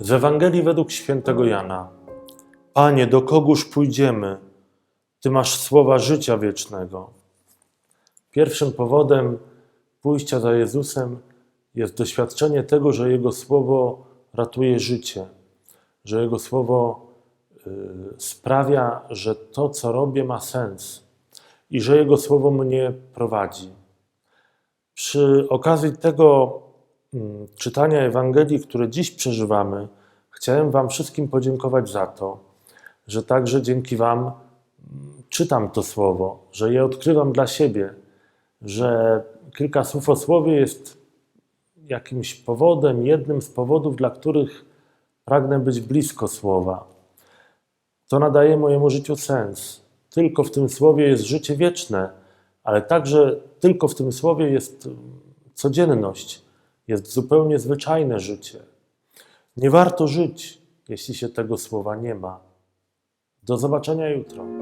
Z Ewangelii według świętego Jana. Panie, do kogóż pójdziemy? Ty masz słowa życia wiecznego. Pierwszym powodem pójścia za Jezusem jest doświadczenie tego, że Jego słowo ratuje życie, że Jego słowo y, sprawia, że to, co robię, ma sens i że Jego słowo mnie prowadzi. Przy okazji tego czytania Ewangelii, które dziś przeżywamy, chciałem Wam wszystkim podziękować za to, że także dzięki Wam mm, czytam to słowo, że je odkrywam dla siebie, że kilka słów o słowie jest jakimś powodem, jednym z powodów, dla których pragnę być blisko słowa. To nadaje mojemu życiu sens. Tylko w tym słowie jest życie wieczne, ale także tylko w tym słowie jest mm, codzienność, jest zupełnie zwyczajne życie. Nie warto żyć, jeśli się tego słowa nie ma. Do zobaczenia jutro.